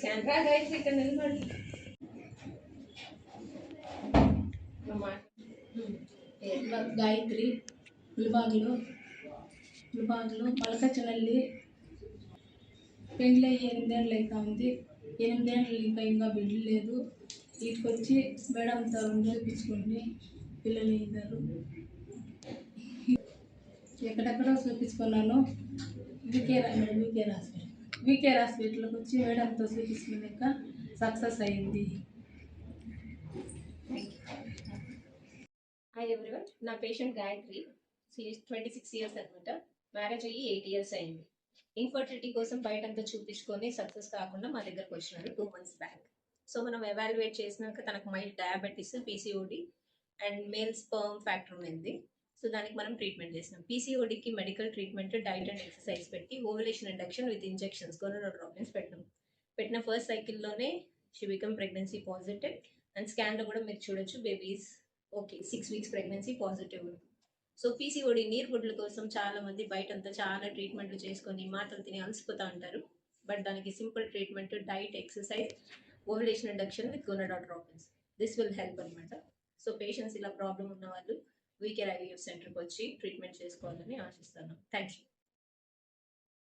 Camera guides ఇక్కడ నిలబడి. అమ్మా. గాయత్రి ములిబాగులు ములిబాగులు మలకచ్చనల్లి పెళ్ళి అయ్యి ఎనిమిదేళ్ళు అయితే ఉంది. ఎనిమిదేళ్ళు ఇంకా ఇంకా బిడ్డలు లేదు. వీటికొచ్చి మేడంతో రెండు రోజులు పిల్లలు ఇద్దరు ఎక్కడెక్కడో చూపించుకున్నాను. VK madam VK hospital. VK హాస్పిటల్కి వచ్చి మేడంతో చూపించుకున్నాక సక్సెస్ అయింది. హాయ్ ఎవ్రీవన్ నా patient Gayatri. Twenty six years అనమాట మ్యారేజ్ అయ్యి ఎయిట్ ఇయర్స్ అయింది. ఇన్ఫర్టిలిటీ కోసం బయటంతా చూపించుకొని సక్సెస్ కాకుండా మా దగ్గరకు వచ్చినారు టూ మంత్స్ బ్యాక్ సో మనం ఎవాల్యుయేట్ చేసినాక తనకు mild diabetes PCOD and male sperm factor ఉంది. సో దానికి మనం ట్రీట్మెంట్ చేసినాం. పీసీఓడికి medical treatment diet and exercise పెట్టి ovulation induction with injections gonadotropins పెట్టినాం. పెట్టిన first సైకిల్లోనే she become pregnancy positive and స్కాన్లో కూడా మీరు చూడొచ్చు babies okay six weeks pregnancy positive so PCOD నీరు గుడ్ల కోసం చాలా మంది బయటంతా చాలా ట్రీట్మెంట్లు చేసుకొని మాటలు తిని అలసిపోతూ ఉంటారు. బట్ దానికి simple treatment diet exercise ovulation induction with gonadotropins this will help అనమాట సో పేషెంట్స్ ఇలా ప్రాబ్లం ఉన్న వాళ్ళు వీకేర్ ఐవీఎఫ్ సెంటర్కి వచ్చి ట్రీట్మెంట్ చేసుకోవాలని ఆశిస్తాను థ్యాంక్ యూ